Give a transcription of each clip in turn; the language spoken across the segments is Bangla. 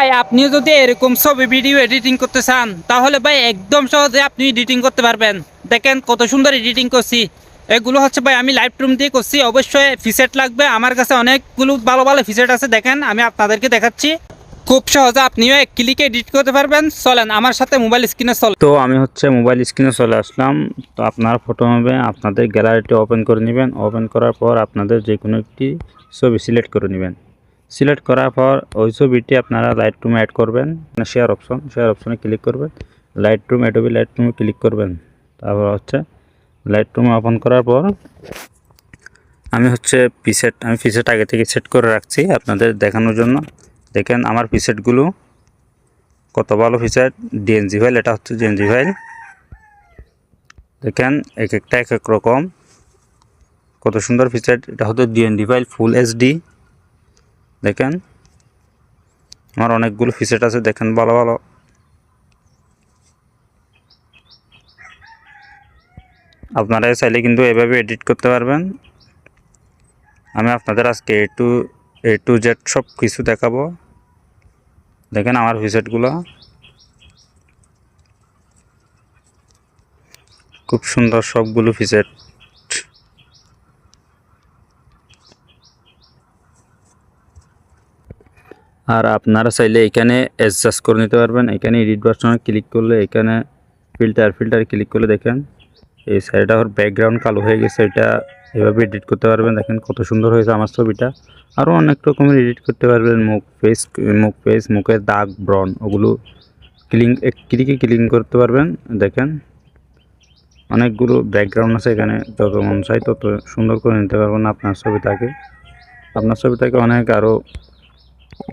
ভাই, আপনিও যদি এরকম ছবি ভিডিও এডিটিং করতে চান, তাহলে ভাই একদম সহজে আপনি এডিটিং করতে পারবেন। দেখেন কত সুন্দর এডিটিং করছি। এগুলো হচ্ছে ভাই, আমি লাইভ রুম দিয়ে করছি। অবশ্যই ফিসেট লাগবে। আমার কাছে অনেকগুলো ভালো ভালো ফিসেট আছে। দেখেন, আমি আপনাদেরকে দেখাচ্ছি। খুব সহজে আপনিও এক ক্লিকে এডিট করতে পারবেন। চলেন, আমার সাথে মোবাইল স্ক্রিনে চল তো আমি হচ্ছে মোবাইল স্ক্রিনে চলে আসলাম। তো আপনার ফটো হবে, আপনাদের গ্যালারিটি ওপেন করে নেবেন। ওপেন করার পর আপনাদের যে কোনো একটি ছবি সিলেক্ট করে নেবেন। সিলেক্ট করার পর ওই ছবিটি আপনারা লাইট রুমে অ্যাড করবেন। শেয়ার অপশন শেয়ার অপশনে ক্লিক করবেন। লাইট রুম অ্যাডোবি লাইট রুমে ক্লিক করবেন। তারপর হচ্ছে লাইট রুমে ওপেন করার পর আমি হচ্ছে পিসেট আমি পিসেট আগে থেকে সেট করে রাখছি আপনাদের দেখানোর জন্য। দেখেন আমার পিসেটগুলো কত ভালো ফিচার ডিএনজি ফাইল এটা হচ্ছে ডিএনজি ফাইল দেখেন এক একটা এক এক রকম। কত সুন্দর ফিচার এটা হচ্ছে ডিএনডি ফাইল ফুল এইচডি দেখেন। আমার অনেকগুলো ফিচার আছে, দেখেন ভালো ভালো। আপনারা চাইলে কিন্তু এভাবে এডিট করতে পারবেন। আমি আপনাদের আজকে A to A to Z সব কিছু দেখাবো। দেখেন আমার ভিজিটগুলো খুব সুন্দর সবগুলো ভিজিট আর আপনারা চাইলে এখানে অ্যাডজাস্ট করে নিতে পারবেন। এখানে এডিট বাটনে ক্লিক করলে এখানে ফিল্টার ফিল্টার ক্লিক করলে দেখেন এই সাইডটা ওর ব্যাকগ্রাউন্ড কালো হয়ে গেছে। এটা এভাবে এডিট করতে পারবেন। দেখেন কত সুন্দর হয়েছে আমার ছবিটা। আরও অনেক রকমের এডিট করতে পারবেন। মুখ ফেস মুখ ফেস মুখের দাগ ব্রন ওগুলো ক্লিন ক্লিকে ক্লিন করতে পারবেন। দেখেন অনেকগুলো ব্যাকগ্রাউন্ড আছে এখানে। যত মন চাই তত সুন্দর করে নিতে পারবেন আপনার ছবিটাকে। আপনার ছবিটাকে অনেক আরও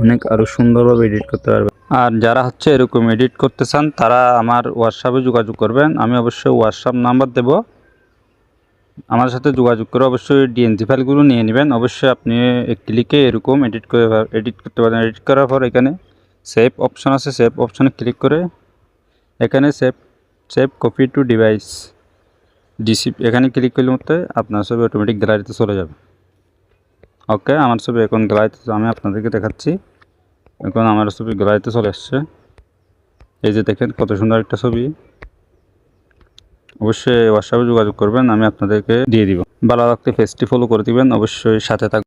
অনেক আরও সুন্দরভাবে এডিট করতে পারবেন আর যারা হচ্ছে এরকম এডিট করতে চান, তারা আমার হোয়াটসঅ্যাপে যোগাযোগ করবেন। আমি অবশ্যই হোয়াটসঅ্যাপ নাম্বার দেবো। আমার সাথে যোগাযোগ করে অবশ্যই ডিএনজি ফাইলগুলো নিয়ে নেবেন। অবশ্যই আপনি ক্লিকে এরকম এডিট করে এডিট করতে পারেন। এডিট করার পর এখানে সেভ অপশন আছে। সেভ অপশনে ক্লিক করে এখানে save save copy to device DC এখানে ক্লিক করলে মধ্যে আপনার সব অটোমেটিক গ্যালারিতে চলে যাবে। ওকে, আমার ছবি এখন গ্যালারিতে আমি আপনাদেরকে দেখাচ্ছি। এখন আমার ছবি গ্যালারিতে চলে আসছে। এই যে দেখেন কত সুন্দর একটা ছবি। অবশ্যই হোয়াটসঅ্যাপে যোগাযোগ করবেন, আমি আপনাদেরকে দিয়ে দিব। ভালো লাগতে ফেসটি ফলো করে দিবেন, অবশ্যই সাথে থাক